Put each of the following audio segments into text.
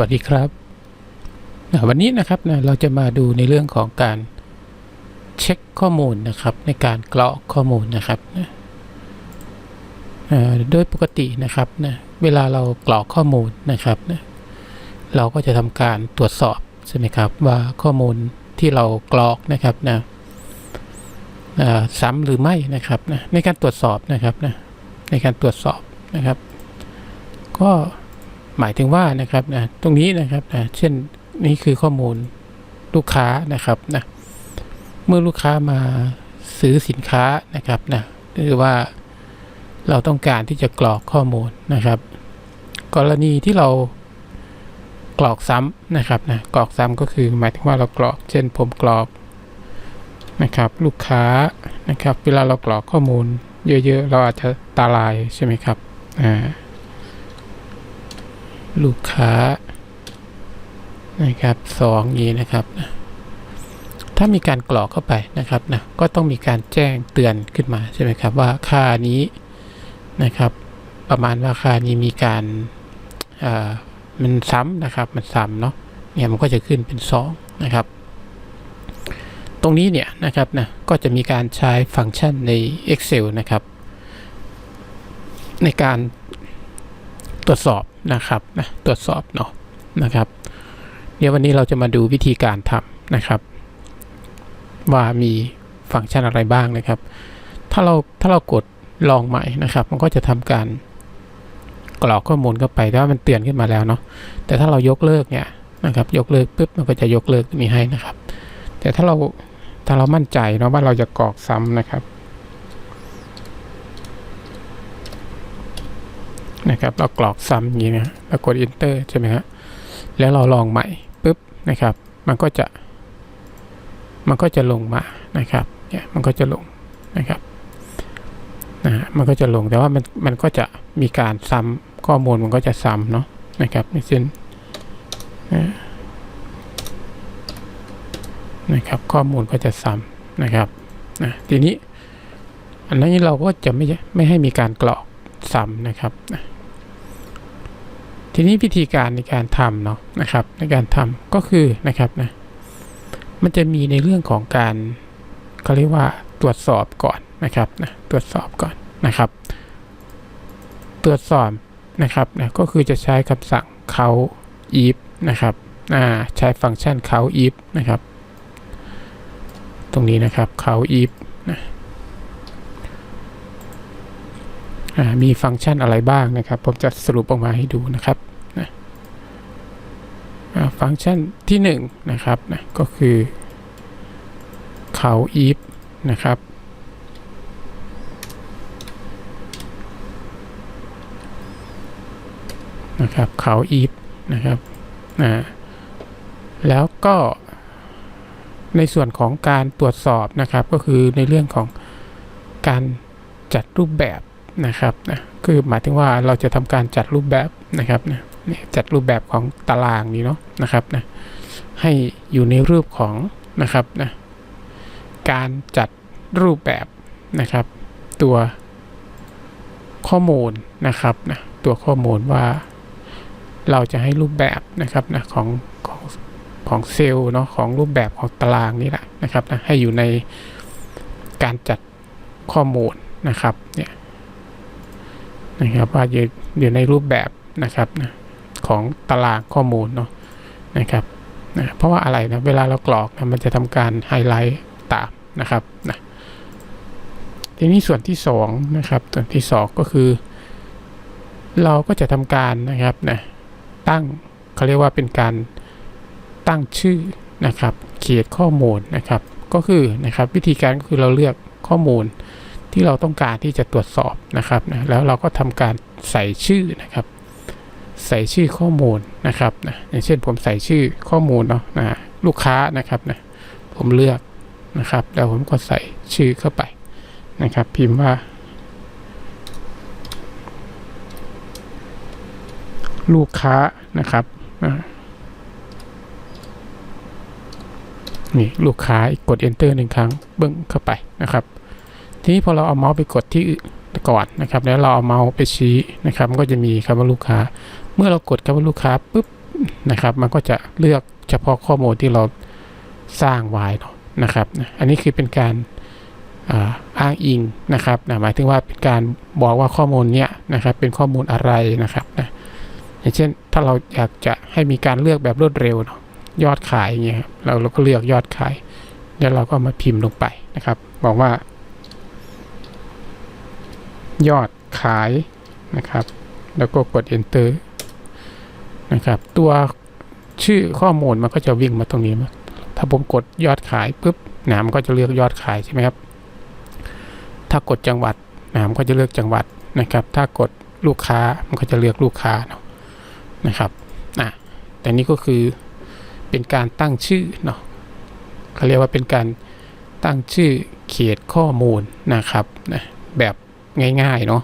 วัสดีครับ วันนี้นะครับนะเราจะมาดูในเรื่องของการเช็คข้อมูลนะครับ ในการกรอกข้อมูลนะครับนะโดยปกตินะครับนะเวลาเรากรอกข้อมูลนะครับนะเราก็จะทำการตรวจสอบใช่ไหมครับว่าข้อมูลที่เรากรอกนะครับนะซ้ำหรือไม่นะครับนะในการตรวจสอบนะครับนะในการตรวจสอบนะครับ ก็ หมายถึงว่านะครับนะตรงนี้นะครับนะเช่นนี่คือข้อมูลลูกค้านะครับนะเมื่อลูกค้ามาซื้อสินค้านะครับนะหรือว่าเราต้องการที่จะกรอกข้อมูลนะครับ กรณีที่เรากรอกซ้ำนะครับนะกรอกซ้ำก็คือหมายถึงว่าเรากรอกเช่นผมกรอกนะครับ ลูกค้านะครับ เวลาเรากรอกข้อมูล เยอะ ๆ เราอาจจะตาลายใช่ไหมครับอ่า ลูกค้านะครับสองนี้นะครับ ถ้ามีการกรอกเข้าไปนะครับนะก็ต้องมีการแจ้งเตือนขึ้นมาใช่ไหมครับว่าค่านี้นะครับ ประมาณว่าค่านี้มีการอ่ามันซ้ำนะครับมันซ้ำเนาะเนี่ยมันก็จะขึ้นเป็น2นะครับ ตรงนี้เนี่ยนะครับนะก็จะมีการใช้ฟังก์ชันใน Excel นะครับ ในการ ตรวจสอบนะครับนะตรวจสอบเนาะนะครับ เดี๋ยววันนี้เราจะมาดูวิธีการทำนะครับ ว่ามีฟังก์ชันอะไรบ้างนะครับ ถ้าเราถ้าเรากดลองใหม่นะครับ มันก็จะทำการกรอกข้อมูลเข้าไปแต่ว่ามันเตือนขึ้นมาแล้วเนาะแต่ถ้าเรายกเลิกเนี่ยนะครับยกเลิกปุ๊บมันก็จะยกเลิกตรงนี้ให้นะครับ แต่ถ้าเราถ้าเรามั่นใจเนาะว่าเราจะกรอกซ้ำนะครับ นะครับ เรากรอกซ้ำอย่างนี้นะเรากด enter ใช่ไหมฮะแล้วเราลองใหม่ปุ๊บนะครับ มันก็จะมันก็จะลงมานะครับเนี่ยมันก็จะลงนะครับนะฮะมันก็จะลงแต่ว่ามันมันก็จะมีการซ้ำข้อมูลมันก็จะซ้ำเนาะนะครับเช่นนะนะครับข้อมูลก็จะซ้ำนะครับนะทีนี้ อันนี้เราก็จะไม่ไม่ให้มีการกรอกซ้ำนะครับนะ ทีนี้วิธีการในการทำเนาะนะครับ ในการทำก็คือนะครับนะมันจะมีในเรื่องของการเขาเรียกว่าตรวจสอบก่อนนะครับนะตรวจสอบก่อนนะครับ ตรวจสอบนะครับนะก็คือจะใช้คำสั่ง count if นะครับอ่าใช้ฟังก์ชัน count if นะครับ ตรงนี้นะครับ count if นะอ่า มีฟังก์ชันอะไรบ้างนะครับ ผมจะสรุปออกมาให้ดูนะครับนะฟังก์ชันที่1นงนะครับนะก็คือเขา if นะครับ นะครับเขา if นะครับอ่าแล้วก็ในส่วนของการตรวจสอบนะครับ ก็คือในเรื่องของการจัดรูปแบบ นะครับนะคือหมายถึงว่าเราจะทำการจัดรูปแบบนะครับนี่จัดรูปแบบของตารางนี้เนาะนะครับนะให้อยู่ในรูปของนะครับนะการจัดรูปแบบนะครับ ตัวข้อมูลนะครับนะตัวข้อมูลว่าเราจะให้รูปแบบนะครับนะของของของเซลล์เนาะของรูปแบบของตารางนี่แหละนะครับนะให้อยู่ในการจัดข้อมูลนะครับเนี่ย นะครับว่าอยู่อยู่ในรูปแบบนะครับนะของตารางข้อมูลเนาะนะครับนะเพราะว่าอะไรนะเวลาเรากรอกนะมันจะทำการไฮไลท์ตามนะครับนะทีนี้ส่วนที่สองนะครับส่วนที่สองก็คือ เราก็จะทำการนะครับนะตั้งเขาเรียกว่าเป็นการตั้งชื่อนะครับเขียนข้อมูลนะครับ ก็คือนะครับวิธีการก็คือเราเลือกข้อมูล ที่เราต้องการที่จะตรวจสอบนะครับนะแล้วเราก็ทำการใส่ชื่อนะครับ ใส่ชื่อข้อมูลนะครับนะอย่างเช่นผมใส่ชื่อข้อมูลเนาะนะลูกค้านะครับนะผมเลือกนะครับ แล้วผมก็ใส่ชื่อเข้าไปนะครับ พิมพ์ว่า ลูกค้านะครับนี่ลูกค้าอีกกด enter หนึ่งครั้งเบิ้งเข้าไปนะครับ ทีนี้พอเราเอาเมาส์ไปกดที่ก่อนนะครับ แล้วเราเอาเมาส์ไปชี้นะครับ มันก็จะมีคำว่าลูกค้า เมื่อเรากดคำว่าลูกค้าปุ๊บนะครับ มันก็จะเลือกเฉพาะข้อมูลที่เราสร้างไว้นะครับ อันนี้คือเป็นการอ้างอิงนะครับนะหมายถึงว่าเป็นการบอกว่าข้อมูลเนี้ยนะครับเป็นข้อมูลอะไรนะครับนะอย่างเช่นถ้าเราอยากจะให้มีการเลือกแบบรวดเร็วเนาะยอดขายอย่างเงี้ยเราเราก็เลือกยอดขาย แล้วเราก็มาพิมพ์ลงไปนะครับ บอกว่า ยอดขายนะครับ แล้วก็กด enter นะครับ ตัวชื่อข้อมูลมันก็จะวิ่งมาตรงนี้ ถ้าผมกดยอดขายปุ๊บหนามนก็จะเลือกยอดขายใช่ไหมครับ ถ้ากดจังหวัดหนามนก็จะเลือกจังหวัดนะครับ ถ้ากดลูกค้ามันก็จะเลือกลูกค้าเนาะนะครับอะแต่นี่ก็คือเป็นการตั้งชื่อเนาะเขาเรียกว่าเป็นการตั้งชื่อเขตข้อมูลนะครับนะแบบ ง่ายๆเนาะ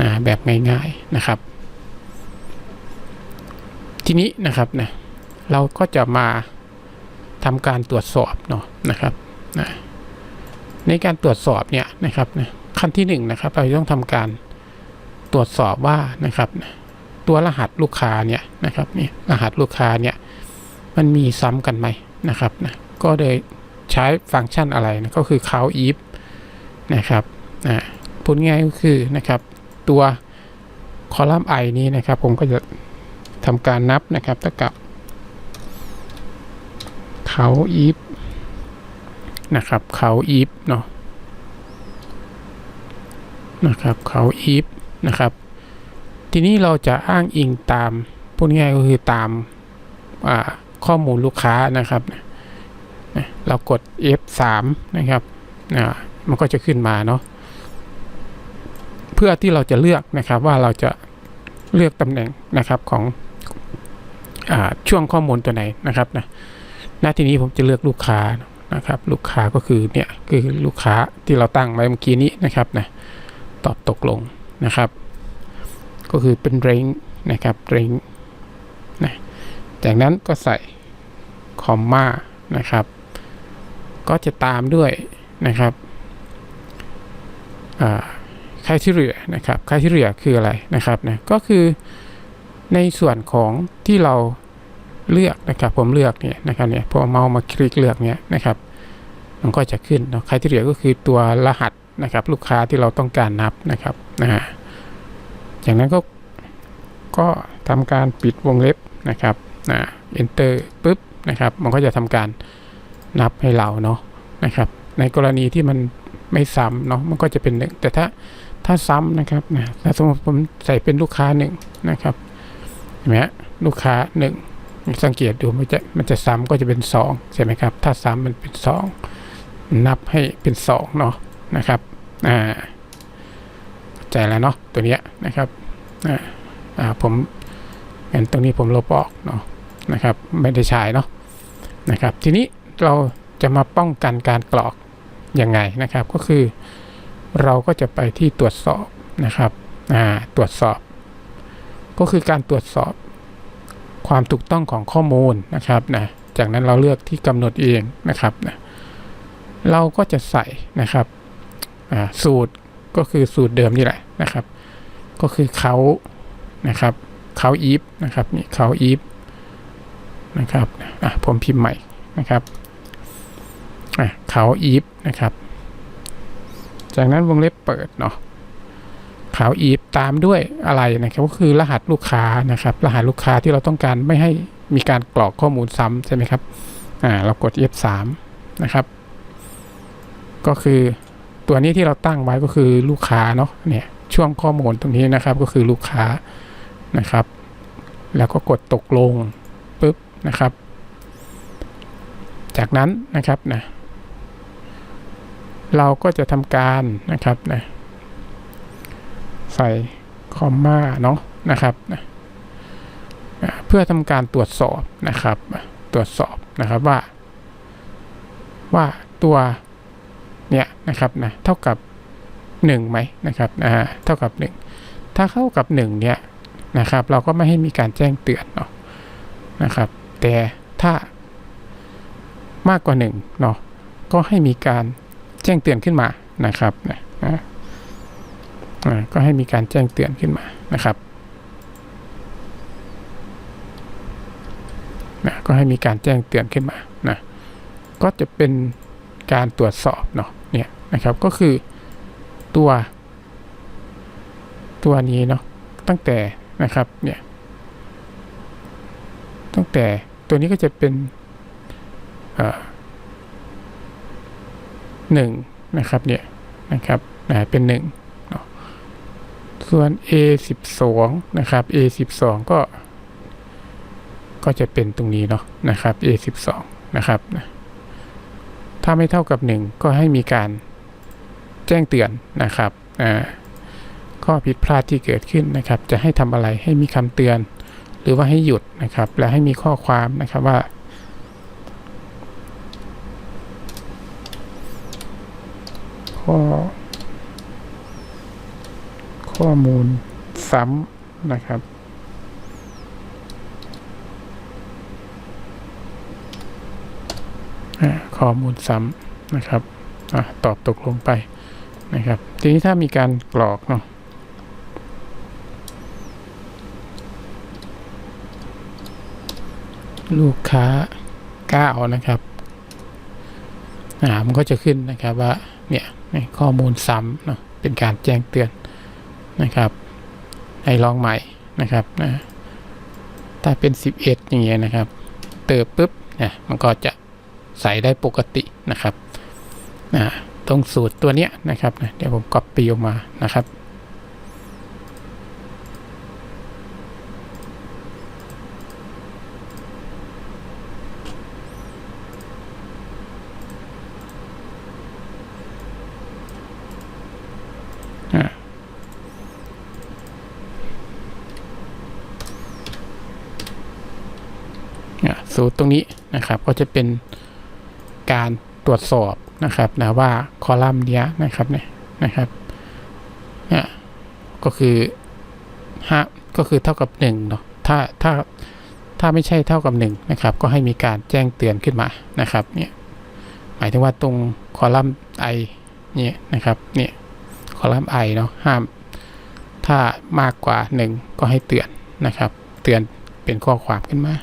นะแบบง่ายๆนะครับ ทีนี้นะครับนะเราก็จะมาทำการตรวจสอบเนาะนะครับนะในการตรวจสอบเนี่ยนะครับนะขั้นที่หนึ่งนะครับเราต้องทำการตรวจสอบว่านะครับนะตัวรหัสลูกค้าเนี่ยนะครับนี่รหัสลูกค้าเนี่ยมันมีซ้ำกันไหมนะครับนะก็เลยใช้ฟังก์ชันอะไรนะก็คือ count if นะครับนะ พูดง่ายก็คือนะครับตัวคอลัมน์ i นี้นะครับ ผมก็จะทำการนับนะครับเท่ากับเขา if นะครับเขา if เนาะนะครับเขา if นะครับ ทีนี้เราจะอ้างอิงตามพูดง่ายก็คือตามาข้อมูลลูกค้านะครับนะเรากด F3 นะครับอ่ามันก็จะขึ้นมาเนาะ เพื่อที่เราจะเลือกนะครับว่าเราจะเลือกตำแหน่งนะครับของอช่วงข้อมูลตัวไหนนะครับนะหน้าที่นี้ผมจะเลือกลูกค้านะครับลูกค้าก็คือเนี่ยคือลูกค้าที่เราตั้งไว้เมื่อกี้นี้นะครับนะตอบตกลงนะครับ ก็คือเป็นเรงนะครับเรงนะจากนั้นก็ใส่คอมมานะครับ ก็จะตามด้วยนะครับอ่า ค่าที่เหลือนะครับค่าที่เหลือคืออะไรนะครับนะก็คือในส่วนของที่เราเลือกนะครับ ผมเลือกเนี่ยนะครับเนี่ยพอเมาส์มาคลิกเลือกเนี่ยนะครับ มันก็จะขึ้นเนาะค่าที่เหลือก็คือตัวรหัสนะครับ ลูกค้าที่เราต้องการนับนะครับนะฮะจากนั้นก็ก็ทำการปิดวงเล็บนะครับนะ enter ปุ๊บนะครับ มันก็จะทำการนับให้เราเนาะนะครับ ในกรณีที่มันไม่ซ้ำเนาะมันก็จะเป็นหนึ่งแต่ถ้า ถ้าซ้ำนะครับนะถ้าสมมติผมใส่เป็นลูกค้าหนึ่งนะครับเห็นไหมลูกค้าหนึ่งสังเกตดูมันจะมันจะซ้ำก็จะเป็นสองใช่ไหมครับ ถ้าซ้ำมันเป็นสองนับให้เป็นสองเนาะนะครับอ่าใจแล้วเนาะตัวเนี้ยนะครับอ่าอ่าผมงั้นตรงนี้ผมลบออกเนาะนะครับ ไม่ได้ใช้เนาะนะครับ ทีนี้เราจะมาป้องกันการกรอกยังไงนะครับ ก็คือ เราก็จะไปที่ตรวจสอบนะครับตรวจสอบ ก็คือการตรวจสอบความถูกต้องของข้อมูลนะครับนะจากนั้นเราเลือกที่กำหนดเองนะครับนะเราก็จะใส่นะครับสูตรก็คือสูตรเดิมนี่แหละนะครับ ก็คือเขานะครับเขาอีฟนะครับนี่เขาอีฟนะครับผมพิมพ์ใหม่นะครับเขาอีฟนะครับ จากนั้นวงเล็บเปิดเนาะขาวอีฟตามด้วยอะไรนะครับก็คือรหัสลูกค้านะครับ รหัสลูกค้าที่เราต้องการไม่ให้มีการกรอกข้อมูลซ้ำใช่ไหมครับอ่าเรากด F3 นะครับ ก็คือตัวนี้ที่เราตั้งไว้ก็คือลูกค้าเนาะเนี่ยช่วงข้อมูลตรงนี้นะครับก็คือลูกค้านะครับ แล้วก็กดตกลงปุ๊บนะครับ จากนั้นนะครับนะ เราก็จะทำการนะครับนะใส่คอมมาเนาะนะครับนะเพื่อทำการตรวจสอบนะครับ ตรวจสอบนะครับว่า ว่าตัวเนี่ยนะครับนะเท่ากับ1ไหมนะครับนะเท่ากับ 1 ถ้าเข้ากับ1เนี่ยนะครับ เราก็ไม่ให้มีการแจ้งเตือนเนาะนะครับ แต่ถ้ามากกว่า1เนาะก็ให้มีการแจ้งเตือนขึ้นมานะครับนะนะก็ให้มีการแจ้งเตือนขึ้นมานะครับนะก็ให้มีการแจ้งเตือนขึ้นมานะก็จะเป็นการตรวจสอบเนาะเนี่ยนะครับก็คือตัวตัวนี้เนาะตั้งแต่นะครับเนี่ยตั้งแต่ตัวนี้ก็จะเป็น เอ่อหนึ่งนะครับเนี่ยนะครับนะเป็นหนึ่งเนาะส่วน A 1 2นะครับ A 1 2ก็ก็จะเป็นตรงนี้เนาะนะครับ A 1 2นะครับนะถ้าไม่เท่ากับ 1 ก็ให้มีการแจ้งเตือนนะครับอ่าข้อผิดพลาดที่เกิดขึ้นนะครับ จะให้ทำอะไรให้มีคำเตือน หรือว่าให้หยุดนะครับ และให้มีข้อความนะครับว่า ข้อ ข้อมูลซ้ำนะครับ ข้อมูลซ้ำนะครับอตอบตกลงไปนะครับ ทีนี้ถ้ามีการกรอกเนาะลูกค้าก้าวนะครับอ่ามันก็จะขึ้นนะครับว่า เนี่ยข้อมูลซ้ำเนาะเป็นการแจ้งเตือนนะครับให้ลองใหม่นะครับนะถ้าเป็น 11 อย่างเงี้ยนะครับ เติมปุ๊บเนี่ยมันก็จะใส่ได้ปกตินะครับนะตรงสูตรตัวเนี้ยนะครับนะเดี๋ยวผมก๊อปปี้ออกมานะครับ อะอะ สูตรตรงนี้นะครับ ก็จะเป็นการตรวจสอบนะครับนะว่าคอลัมน์เนี้ยนะครับเนี่ยนะครับเนี่ยก็คือห้าก็คือเท่ากับหนึ่งเนาะถ้าถ้าถ้าไม่ใช่เท่ากับหนึ่งนะครับ ก็ให้มีการแจ้งเตือนขึ้นมานะครับเนี่ยหมายถึงว่าตรงคอลัมน์ i เนี่ยนะครับเนี่ยคอลัมน์ i เนาะห้าม ถ้ามากกว่าหนึ่งก็ให้เตือนนะครับ เตือนเป็นข้อความขึ้นมา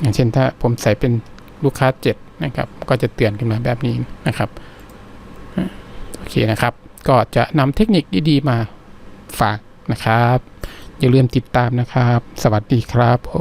อย่างเช่นถ้าผมใส่เป็นลูกค้าเจ็ดนะครับ ก็จะเตือนขึ้นมาแบบนี้นะครับโอเคนะครับ ก็จะนำเทคนิคดีๆมาฝากนะครับ อย่าลืมติดตามนะครับ สวัสดีครับผม